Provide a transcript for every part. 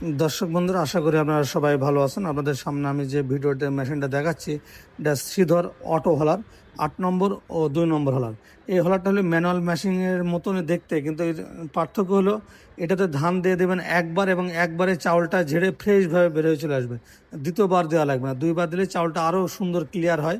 দর্শক বন্ধুরা, আশা করি আপনারা সবাই ভালো আছেন। আপনাদের সামনে আমি যে ভিডিওতে মেশিনটা দেখাচ্ছি, এটা শ্রীধর অটো হলার, আট নম্বর ও দুই নম্বর হলার। এই হলারটা হলো ম্যানুয়াল মেশিনের মতন দেখতে, কিন্তু এর পার্থক্য হলো এটাতে ধান দিয়ে দেবেন একবার এবং একবারে চাউলটা ঝেড়ে ফ্রেশভাবে বেরোয় চলে আসবে। দ্বিতীয়বার দেওয়া লাগবে না। দুইবার দিলে চাউলটা আরও সুন্দর ক্লিয়ার হয়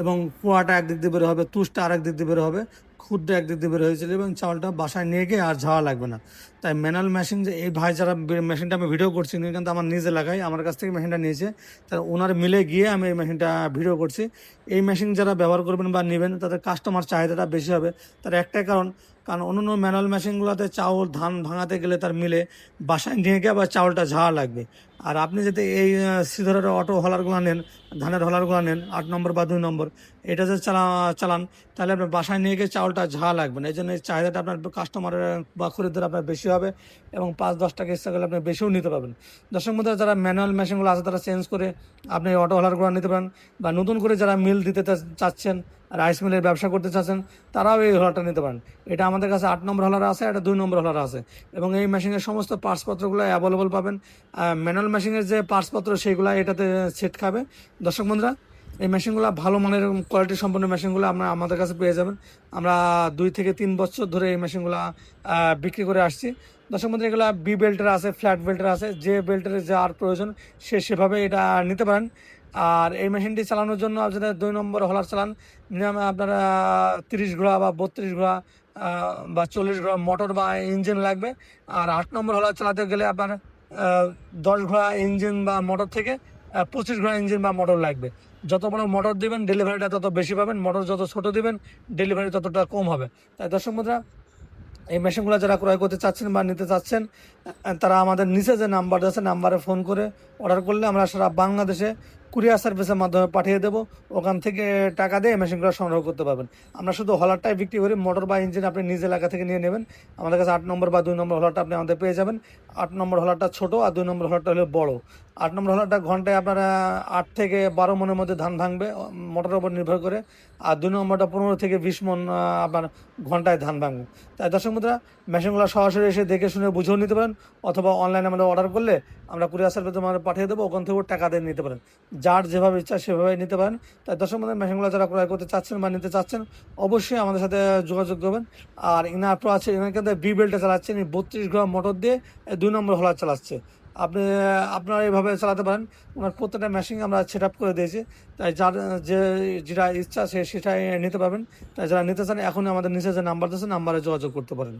এবং পোয়াটা একদিক দিয়ে বের হবে, তুষটা আরেক দিক দিয়ে বের হবে। ক্ষুদ্র একদিক দিয়ে বের হয়েছিল এবং চাউলটা বাসায় নিয়ে গিয়ে আর ঝাওয়া লাগবে না। তাই ম্যানুয়াল মেশিন যে এই ভাই যারা মেশিনটা আমি ভিডিও করছি, উনি কিন্তু আমার নিজ এলাকায় আমার কাছ থেকে মেশিনটা নিয়েছে। তার ওনার মিলে গিয়ে আমি এই মেশিনটা ভিডিও করছি। এই মেশিন যারা ব্যবহার করবেন বা নেবেন, তাদের কাস্টমার চাহিদাটা বেশি হবে। তার একটাই কারণ কারণ অন্য অন্য ম্যানুয়াল মেশিনগুলোতে চাউল ধান ভাঙাতে গেলে তার মিলে বাসায় নিয়ে গিয়ে আবার চাউলটা ঝাড়া লাগবে। আর আপনি যদি এই সিধরের অটো হলারগুলো নেন, ধানের হলারগুলো নেন, আট নম্বর বা দুই নম্বর, এটা যদি চালা, চালান, তাহলে আপনার বাসায় নিয়ে গিয়ে চাউলটা ঝা লাগবে না। এই জন্য চাহিদাটা আপনার কাস্টমারের বা খরিদ্দার আপনার বেশি হবে এবং পাঁচ, দশ টাকা ইচ্ছা করলে আপনি বেশিও নিতে পারবেন। দর্শক মধ্যে যারা ম্যানুয়াল মেশিনগুলো আছে, তারা চেঞ্জ করে আপনি অটো হলারগুলো নিতে পারেন বা নতুন করে যারা মিল দিতে চাচ্ছেন রাইস মিলের ব্যবসা করতে চাচ্ছেন, তারাও এই হলারটা নিতে পারেন। এটা আমাদের কাছে আট নম্বর হলার আছে, এটা দুই নম্বর হলার আছে। এবং এই মেশিনের সমস্ত পার্টসপত্রগুলো অ্যাভেলেবল পাবেন। ম্যানুয়াল মেশিনের যে পার্টসপত্র, সেইগুলো এটাতে সেট খাবে। দর্শক বন্ধুরা, এই মেশিনগুলো ভালো মানের কোয়ালিটি সম্পন্ন মেশিনগুলো আমরা আমাদের কাছে পেয়ে যাবেন। আমরা দুই থেকে তিন বছর ধরে এই মেশিনগুলো বিক্রি করে আসছি। দর্শক বন্ধু এগুলো বি বেল্টের আছে ফ্ল্যাট বেল্টের আছে। যে বেল্টের যার প্রয়োজন, সে সেভাবে এটা নিতে পারেন। আর এই মেশিনটি চালানোর জন্য আপনারা দুই নম্বর হলার চালান আপনারা তিরিশ ঘোড়া বা বত্রিশ ঘোড়া বা চল্লিশ ঘোড়া মোটর বা ইঞ্জিন লাগবে। আর আট নম্বর হলার চালাতে গেলে আপনার দশ ঘোড়া ইঞ্জিন বা মোটর থেকে পঁচিশ ঘোড়া ইঞ্জিন বা মোটর লাগবে। যত বড় মোটর দিবেন, ডেলিভারিটা তত বেশি পাবেন। মোটর যত ছোট দিবেন, ডেলিভারি ততটা কম হবে। তাই দর্শক মুদ্রা এই মেশিনগুলো যারা ক্রয় করতে চাচ্ছেন বা নিতে চাচ্ছেন তারা আমাদের নিচে যে নাম্বার আছে, নাম্বারে ফোন করে অর্ডার করলে আমরা সারা বাংলাদেশে কুরিয়ার সার্ভিসের মাধ্যমে পাঠিয়ে দেবো। ওখান থেকে টাকা দিয়ে মেশিনগুলো সংগ্রহ করতে পারবেন। আমরা শুধু হলারটাই বিক্রি করি মোটর বা ইঞ্জিন আপনি নিজ এলাকা থেকে নিয়ে নেবেন। আমাদের কাছে আট নম্বর বা দুই নম্বর হলারটা আপনি আমাদের পেয়ে যাবেন। আট নম্বর হলারটা ছোট আর দুই নম্বর হলারটা হলো বড়। আট নম্বর হলারটা ঘন্টায় আপনারা আট থেকে বারো মনের মধ্যে ধান ভাঙবে মোটরের উপর নির্ভর করে। আর দুই নম্বরটা পনেরো থেকে বিশ মন আপনার ঘন্টায় ধান ভাঙবে। তাই দর্শক মুদ্রা মেশিনগুলো সরাসরি এসে দেখে শুনে বুঝেও নিতে পারেন, অথবা অনলাইনে আমাদের অর্ডার করলে আমরা কুরিয়ার সার্ভিসে আমাদের পাঠিয়ে দেবো, ওখান থেকেও টাকা দিয়ে নিতে পারেন। যার যেভাবে ইচ্ছা সেভাবে নিতে পারেন। তাই দর্শক মুদ্রা মেশিনগুলো যারা ক্রয় করতে চাচ্ছেন বা নিতে চাচ্ছেন, অবশ্যই আমাদের সাথে যোগাযোগ করবেন। আর ইনার প্রো আছে, ইনার কিন্তু বি বেল্টে চালাচ্ছেন বত্রিশ গ্রাম মোটর দিয়ে দুই নম্বর হলার চালাচ্ছে। আপনি, আপনারা এইভাবে চালাতে পারেন। ওনার প্রত্যেকটা মেশিন আমরা সেট আপ করে দিয়েছি। তাই যার, যে, যেটা ইচ্ছা সে সেটাই নিতে পারবেন। তাই যারা নিতে চান, এখনই আমাদের নিচে যে নাম্বার দিয়েছে নাম্বারে যোগাযোগ করতে পারেন।